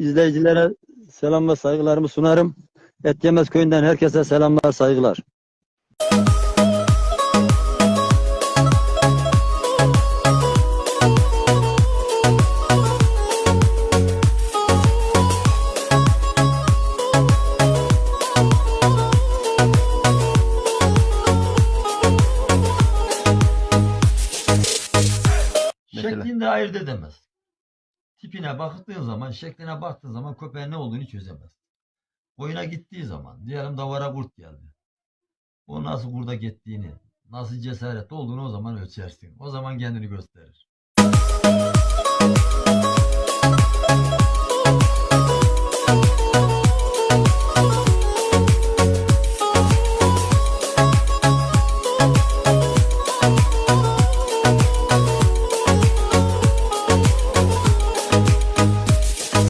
izleyicilere selam ve saygılarımı sunarım. Etyemez köyünden herkese selamlar, saygılar. Şeklinde ayırt edemez. Tipine baktığın zaman, şekline baktığın zaman köpeğin ne olduğunu çözemez. Koyuna gittiği zaman, diyelim davara kurt geldi. O nasıl kurda gittiğini, nasıl cesaretli olduğunu o zaman ölçersin. O zaman kendini gösterir.